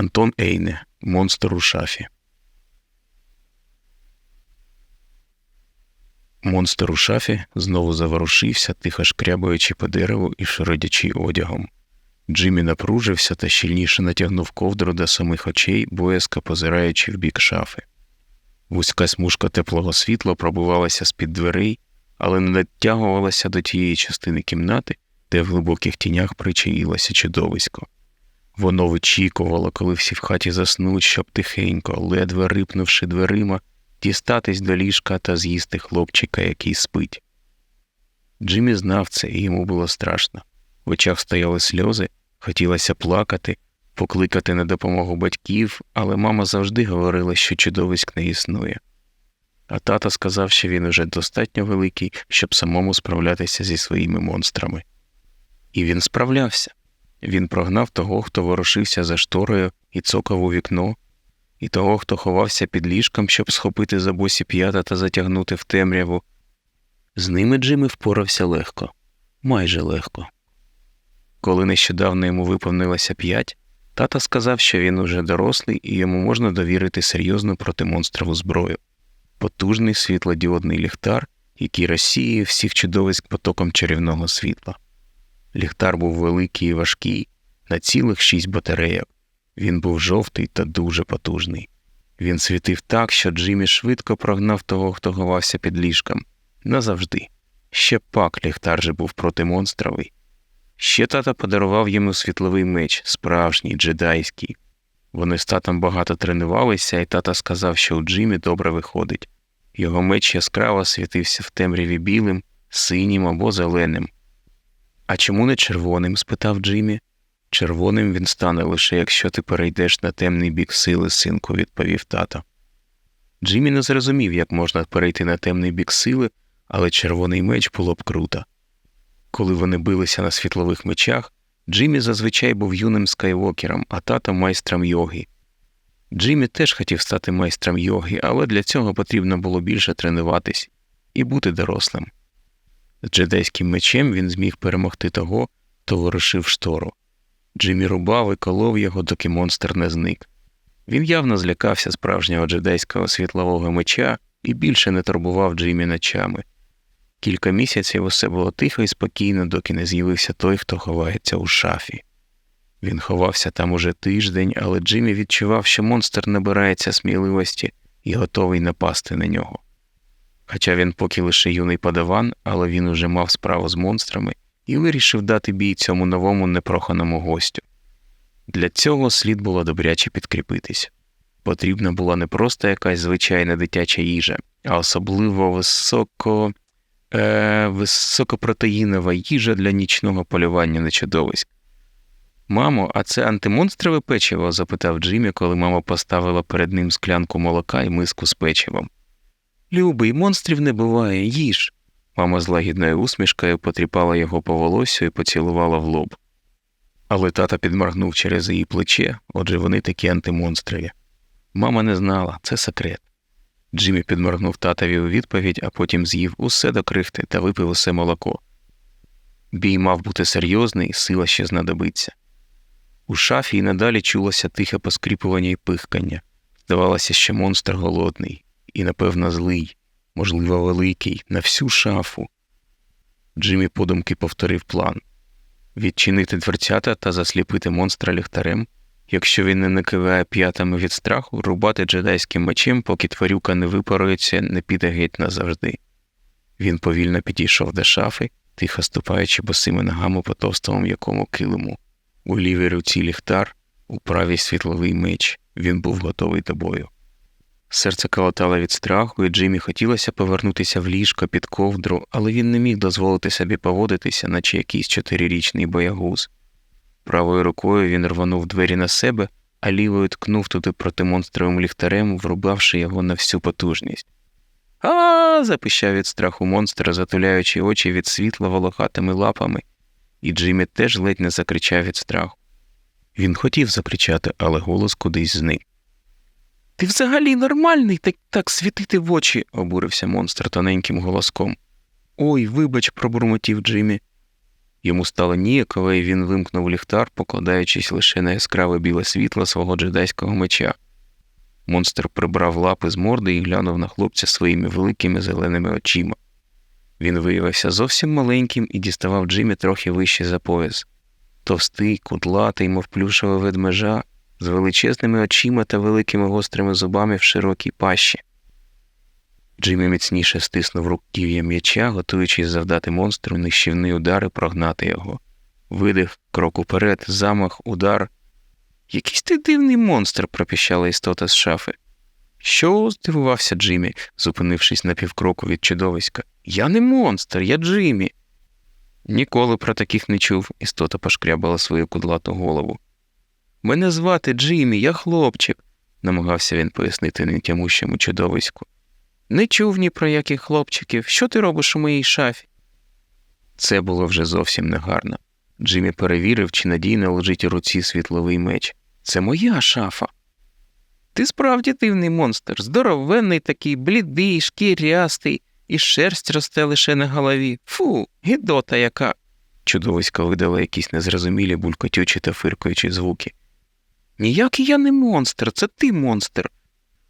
Антон Ейне Монстр у шафі. Монстр у шафі знову заворушився, тихо шкрябаючи по дереву і широдячи одягом. Джиммі напружився та щільніше натягнув ковдру до самих очей, боязко позираючи в бік шафи. Вузька смужка теплого світла пробивалася з під дверей, але не натягувалася до тієї частини кімнати, де в глибоких тінях причаїлося чудовисько. Воно вичікувало, коли всі в хаті заснуть, щоб тихенько, ледве рипнувши дверима, дістатись до ліжка та з'їсти хлопчика, який спить. Джиммі знав це, і йому було страшно. В очах стояли сльози, хотілося плакати, покликати на допомогу батьків, але мама завжди говорила, що чудовиськ не існує. А тато сказав, що він уже достатньо великий, щоб самому справлятися зі своїми монстрами. І він справлявся. Він прогнав того, хто ворушився за шторою і цокав у вікно, і того, хто ховався під ліжком, щоб схопити за босі п'ята та затягнути в темряву. З ними Джимми впорався легко, майже легко. Коли нещодавно йому виповнилося п'ять, тата сказав, що він уже дорослий і йому можна довірити серйозну протимонстрову зброю, потужний світлодіодний ліхтар, який розсіює всіх чудовиськ потоком чарівного світла. Ліхтар був великий і важкий, на цілих шість батарейок. Він був жовтий та дуже потужний. Він світив так, що Джиммі швидко прогнав того, хто ховався під ліжком. Назавжди. Ще пак ліхтар же був протимонстровий. Ще тата подарував йому світловий меч, справжній, джедайський. Вони з татом багато тренувалися, і тата сказав, що у Джиммі добре виходить. Його меч яскраво світився в темряві білим, синім або зеленим. А чому не червоним? спитав Джиммі. Червоним він стане лише якщо ти перейдеш на темний бік сили, синку, відповів тато. Джиммі не зрозумів, як можна перейти на темний бік сили, але червоний меч було б круто. Коли вони билися на світлових мечах, Джиммі зазвичай був юним скайвокером, а тато майстром йоги. Джиммі теж хотів стати майстром йоги, але для цього потрібно було більше тренуватись і бути дорослим. Джедейським мечем він зміг перемогти того, хто ворушив штору. Джиммі рубав і колов його, доки монстр не зник. Він явно злякався справжнього джедейського світлового меча і більше не турбував Джиммі ночами. Кілька місяців усе було тихо і спокійно, доки не з'явився той, хто ховається у шафі. Він ховався там уже тиждень, але Джиммі відчував, що монстр набирається сміливості і готовий напасти на нього. Хоча він поки лише юний падаван, але він уже мав справу з монстрами і вирішив дати бій цьому новому непроханому гостю. Для цього слід було добряче підкріпитись. Потрібна була не просто якась звичайна дитяча їжа, а особливо високо, е, високопротеїнова їжа для нічного полювання на чудовиськ. Мамо, а це антимонстрове печиво? запитав Джиммі, коли мама поставила перед ним склянку молока і миску з печивом. Любий, монстрів не буває, їж. Мама з лагідною усмішкою потріпала його по волосю і поцілувала в лоб. Але тата підморгнув через її плече, отже вони такі антимонстрові. Мама не знала, це секрет. Джиммі підморгнув татові у відповідь, а потім з'їв усе до крихти та випив усе молоко. Бій мав бути серйозний, сила ще знадобиться. У шафі й надалі чулося тихе поскріпування і пихкання. Здавалося, що монстр голодний і, напевно, злий, можливо, великий, на всю шафу. Джиммі подумки повторив план відчинити дверцята та засліпити монстра ліхтарем, якщо він не накиває п'ятами від страху, рубати джедайським мечем, поки тварюка не випарується, не піде геть назавжди. Він повільно підійшов до шафи, тихо ступаючи босими ногами по товстому м'якому килиму. У лівій руці ліхтар, у правій світловий меч, він був готовий до бою. Серце калатало від страху, і Джиммі хотілося повернутися в ліжко під ковдру, але він не міг дозволити собі поводитися, наче якийсь чотирирічний боягуз. Правою рукою він рванув двері на себе, а лівою ткнув туди протимонстровим ліхтарем, врубавши його на всю потужність. А. запищав від страху монстр, затуляючи очі від світла волохатими лапами, і Джиммі теж ледь не закричав від страху. Він хотів закричати, але голос кудись зник. Ти взагалі нормальний так так світити в очі, обурився монстр тоненьким голоском. Ой, вибач, пробурмотів Джиммі. Йому стало ніяково, і він вимкнув ліхтар, покладаючись лише на яскраве біле світло свого джедайського меча. Монстр прибрав лапи з морди і глянув на хлопця своїми великими зеленими очима. Він виявився зовсім маленьким і діставав Джимі трохи вище за пояс. Товстий, кудлатий, мов плюшова ведмежа, з величезними очима та великими гострими зубами в широкій пащі. Джиммі міцніше стиснув руків'я м'яча, готуючись завдати монстру нищівний удар і прогнати його. Видих, крок уперед, замах, удар. Якийсь ти дивний монстр, пропіщала істота з шафи. Що? здивувався Джиммі, зупинившись на півкроку від чудовиська. Я не монстр, я Джиммі. Ніколи про таких не чув, істота пошкрябала свою кудлату голову. Мене звати Джиммі, я хлопчик, намагався він пояснити нетямущому чудовиську. Не чув ні про яких хлопчиків. Що ти робиш у моїй шафі? Це було вже зовсім негарно. Джиммі перевірив, чи надійно лежить у руці світловий меч. Це моя шафа. Ти справді дивний монстр, здоровенний такий, блідий, шкірястий, і шерсть росте лише на голові. Фу, гідота яка. Чудовисько видало якісь незрозумілі булькотючі та фиркаючі звуки. Ніякий я не монстр, це ти монстр.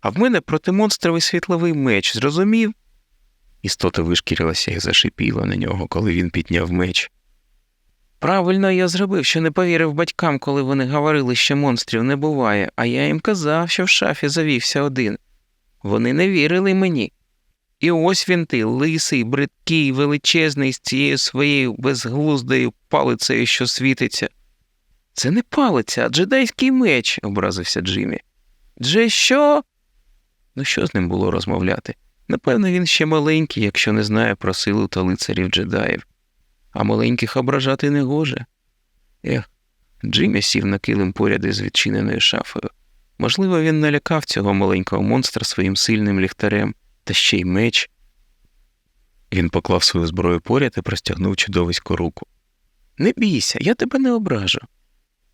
А в мене протимонстровий світловий меч, зрозумів? Істота вишкірилася і зашипіла на нього, коли він підняв меч. Правильно я зробив, що не повірив батькам, коли вони говорили, що монстрів не буває, а я їм казав, що в шафі завівся один. Вони не вірили мені. І ось він ти, лисий, бридкий, величезний, з цією своєю безглуздою палицею, що світиться. Це не палиця, а джедайський меч, образився Джиммі. Дже що? Ну що з ним було розмовляти? Напевно, він ще маленький, якщо не знає про силу та лицарів джедаїв, а маленьких ображати не гоже. Ех, Джиммі сів на килим поряд із відчиненою шафою. Можливо, він налякав цього маленького монстра своїм сильним ліхтарем та ще й меч. Він поклав свою зброю поряд і простягнув чудовиську руку. Не бійся, я тебе не ображу.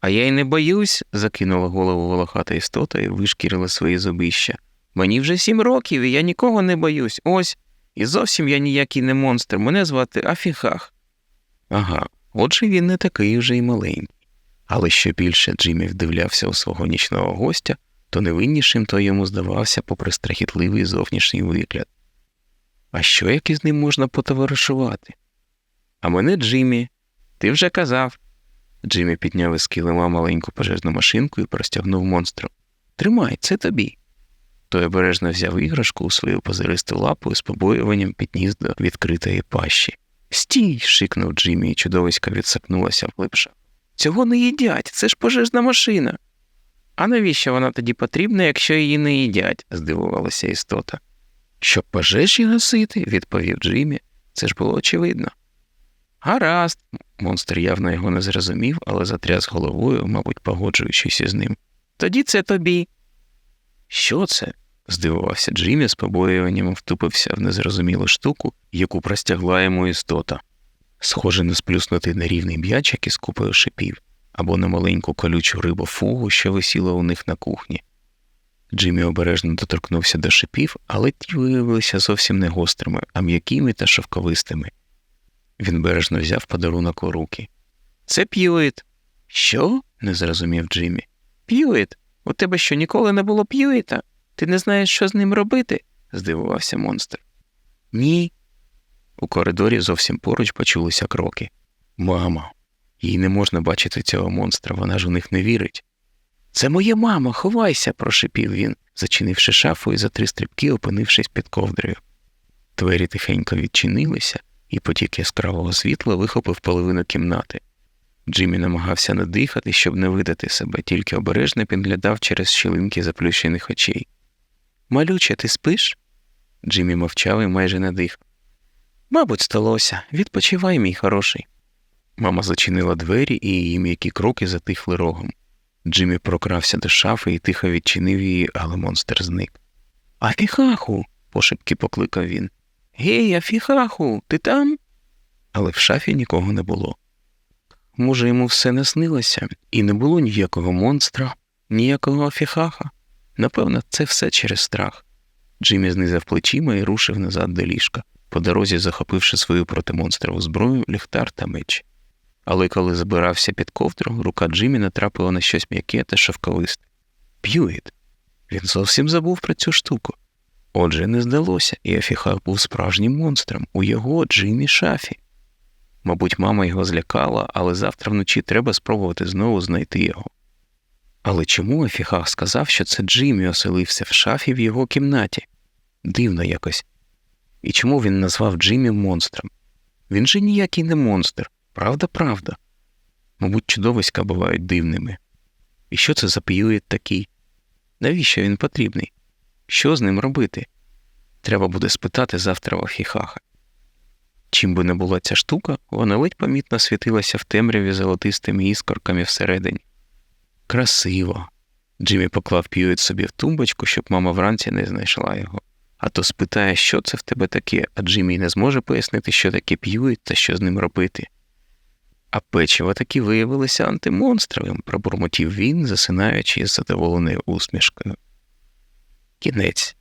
А я й не боюсь, закинула голову волохата істота і вишкірила свої зубища. Мені вже сім років, і я нікого не боюсь. Ось, і зовсім я ніякий не монстр. Мене звати Афіхах. Ага, отже він не такий вже й маленький. Але що більше Джиммі вдивлявся у свого нічного гостя, то невиннішим той йому здавався попри страхітливий зовнішній вигляд. А що як із ним можна потоваришувати? А мене Джиммі, ти вже казав. Джиммі підняв із килима маленьку пожежну машинку і простягнув монстру. Тримай, це тобі. Той обережно взяв іграшку у свою позиристу лапу і з побоюванням підніс до відкритої пащі. Стій. шикнув Джиммі, і чудовиська відсакнулася вглибша. Цього не їдять, це ж пожежна машина. А навіщо вона тоді потрібна, якщо її не їдять? здивувалася істота. Щоб пожежі гасити, відповів Джиммі. Це ж було очевидно. Гаразд. Монстр явно його не зрозумів, але затряс головою, мабуть, погоджуючись із ним. Тоді це тобі. Що це? здивувався Джиммі, з побоюванням втупився в незрозумілу штуку, яку простягла йому істота. Схоже на сплюснутий нерівний м'ячик із купою шипів або на маленьку колючу рибу фугу, що висіла у них на кухні. Джиммі обережно доторкнувся до шипів, але ті виявилися зовсім не гострими, а м'якими та шовковистими. Він бережно взяв подарунок у руки. Це П'юїт. Що? не зрозумів Джиммі. П'юїт? У тебе що ніколи не було П'юїта? Ти не знаєш, що з ним робити? здивувався монстр. Ні. У коридорі зовсім поруч почулися кроки. Мама, їй не можна бачити цього монстра, вона ж у них не вірить. Це моя мама, ховайся, прошипів він, зачинивши шафу і за три стрибки опинившись під ковдрою. Двері тихенько відчинилися, і потік яскравого світла вихопив половину кімнати. Джиммі намагався не дихати, щоб не видати себе, тільки обережно підглядав через щілинки заплющених очей. Малюче, ти спиш? Джиммі мовчав і майже не дихав. Мабуть, сталося. Відпочивай, мій хороший. Мама зачинила двері, і її м'які кроки затихли рогом. Джиммі прокрався до шафи і тихо відчинив її, але монстр зник. Афіхаху. пошепки покликав він. Гей, Афіхаху, ти там? Але в шафі нікого не було. Може, йому все не снилося, і не було ніякого монстра, ніякого афіхаха. Напевно, це все через страх. Джиммі знизав плечима і рушив назад до ліжка, по дорозі захопивши свою протимонстрову зброю, ліхтар та меч. Але коли збирався під ковдру, рука Джиммі натрапила на щось м'яке та шовковисте. П'юїт. Він зовсім забув про цю штуку. Отже, не здалося, і Афіхах був справжнім монстром у його Джиммі шафі. Мабуть, мама його злякала, але завтра вночі треба спробувати знову знайти його. Але чому Афіхах сказав, що це Джиммі оселився в шафі в його кімнаті? Дивно якось. І чому він назвав Джиммі монстром? Він же ніякий не монстр, правда, правда. Мабуть, чудовиська бувають дивними. І що це за п'юїт такий? Навіщо він потрібний? Що з ним робити? Треба буде спитати завтра в Афіхаха. Чим би не була ця штука, вона ледь помітно світилася в темряві золотистими іскорками всередині. Красиво. Джиммі поклав п'юїт собі в тумбочку, щоб мама вранці не знайшла його. А то спитає, що це в тебе таке, а Джиммі не зможе пояснити, що таке п'юїт та що з ним робити. А печиво таки виявилося антимонстровим, пробурмотів він, засинаючи з задоволеною усмішкою. Кінець.